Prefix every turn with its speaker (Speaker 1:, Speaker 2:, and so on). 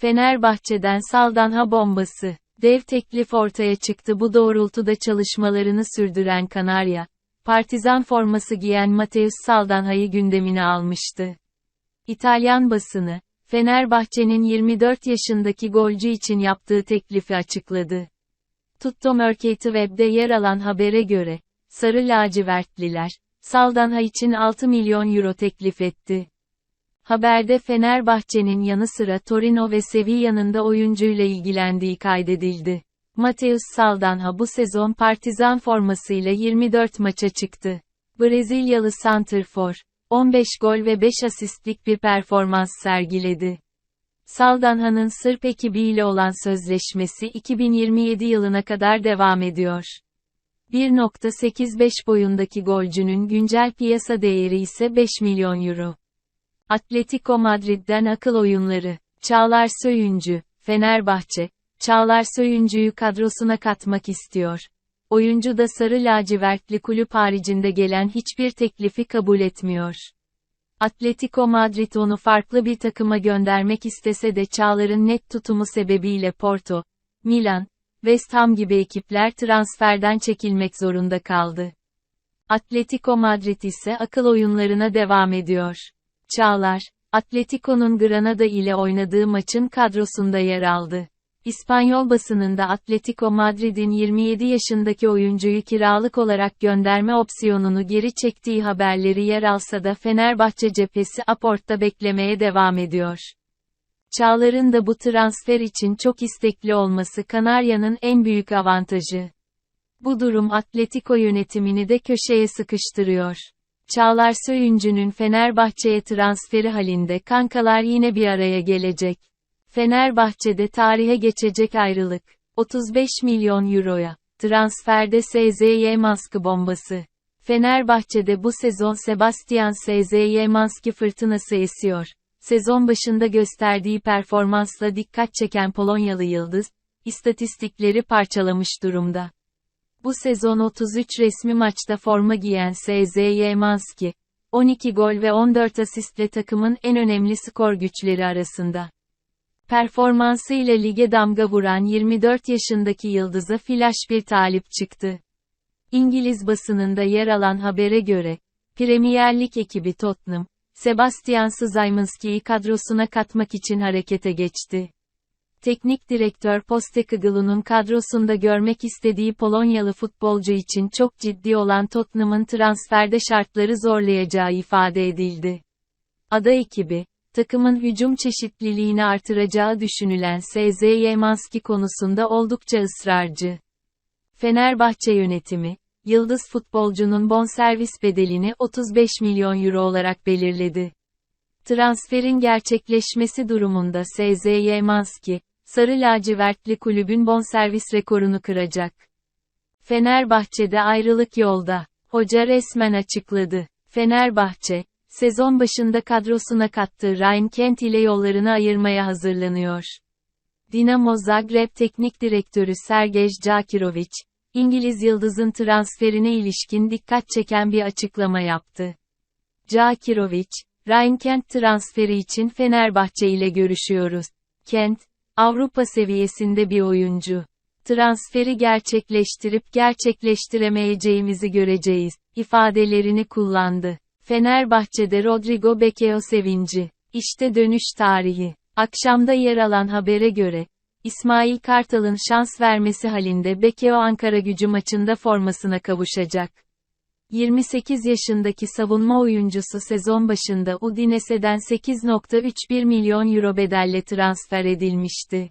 Speaker 1: Fenerbahçe'den Saldanha bombası. Dev teklif ortaya çıktı bu doğrultuda çalışmalarını sürdüren Kanarya, Partizan forması giyen Mateus Saldanha'yı gündemine almıştı. İtalyan basını, Fenerbahçe'nin 24 yaşındaki golcü için yaptığı teklifi açıkladı. Tutto Mercati Web'de yer alan habere göre, Sarı lacivertliler, Saldanha için 6 milyon euro teklif etti. Haberde Fenerbahçe'nin yanı sıra Torino ve Sevilla'nın da oyuncuyla ilgilendiği kaydedildi. Mateus Saldanha bu sezon Partizan formasıyla 24 maça çıktı. Brezilyalı santrfor, 15 gol ve 5 asistlik bir performans sergiledi. Saldanha'nın Sırp ekibiyle olan sözleşmesi 2027 yılına kadar devam ediyor. 1.85 boyundaki golcünün güncel piyasa değeri ise 5 milyon euro. Atletico Madrid'den akıl oyunları. Çağlar Söyüncü, Fenerbahçe, Çağlar Söyüncü'yü kadrosuna katmak istiyor. Oyuncu da sarı lacivertli kulüp haricinde gelen hiçbir teklifi kabul etmiyor. Atletico Madrid onu farklı bir takıma göndermek istese de Çağlar'ın net tutumu sebebiyle Porto, Milan, West Ham gibi ekipler transferden çekilmek zorunda kaldı. Atletico Madrid ise akıl oyunlarına devam ediyor. Çağlar, Atletico'nun Granada ile oynadığı maçın kadrosunda yer aldı. İspanyol basınında Atletico Madrid'in 27 yaşındaki oyuncuyu kiralık olarak gönderme opsiyonunu geri çektiği haberleri yer alsa da Fenerbahçe cephesi aportta beklemeye devam ediyor. Çağlar'ın da bu transfer için çok istekli olması Kanarya'nın en büyük avantajı. Bu durum Atletico yönetimini de köşeye sıkıştırıyor. Çağlar Söyüncü'nün Fenerbahçe'ye transferi halinde kankalar yine bir araya gelecek. Fenerbahçe'de tarihe geçecek ayrılık. 35 milyon euroya. Transferde SZY Manskı bombası. Fenerbahçe'de bu sezon Sebastian SZY Manski fırtınası esiyor. Sezon başında gösterdiği performansla dikkat çeken Polonyalı yıldız, istatistikleri parçalamış durumda. Bu sezon 33 resmi maçta forma giyen SZY Manski, 12 gol ve 14 asistle takımın en önemli skor güçleri arasında. Performansıyla lige damga vuran 24 yaşındaki yıldıza flash bir talip çıktı. İngiliz basınında yer alan habere göre, Premier Lig ekibi Tottenham, Sebastian Szymanski'yi kadrosuna katmak için harekete geçti. Teknik direktör Postecoglou'nun kadrosunda görmek istediği Polonyalı futbolcu için çok ciddi olan Tottenham'ın transferde şartları zorlayacağı ifade edildi. Ada ekibi, takımın hücum çeşitliliğini artıracağı düşünülen SZY Manski konusunda oldukça ısrarcı. Fenerbahçe yönetimi, yıldız futbolcunun bonservis bedelini 35 milyon euro olarak belirledi. Transferin gerçekleşmesi durumunda SZY Manski, Sarı lacivertli kulübün bonservis rekorunu kıracak. Fenerbahçe'de ayrılık yolda. Hoca resmen açıkladı. Fenerbahçe, sezon başında kadrosuna kattığı Ryan Kent ile yollarını ayırmaya hazırlanıyor. Dinamo Zagreb Teknik Direktörü Sergej Cakirovic, İngiliz Yıldız'ın transferine ilişkin dikkat çeken bir açıklama yaptı. Cakirovic, Ryan Kent transferi için Fenerbahçe ile görüşüyoruz. Kent, Avrupa seviyesinde bir oyuncu. Transferi gerçekleştirip gerçekleştiremeyeceğimizi göreceğiz, ifadelerini kullandı. Fenerbahçe'de Rodrigo Bekeo sevinci. İşte dönüş tarihi. Akşamda yer alan habere göre, İsmail Kartal'ın şans vermesi halinde Bekeo Ankara gücü maçında formasına kavuşacak. 28 yaşındaki savunma oyuncusu sezon başında Udinese'den 8.31 milyon euro bedelle transfer edilmişti.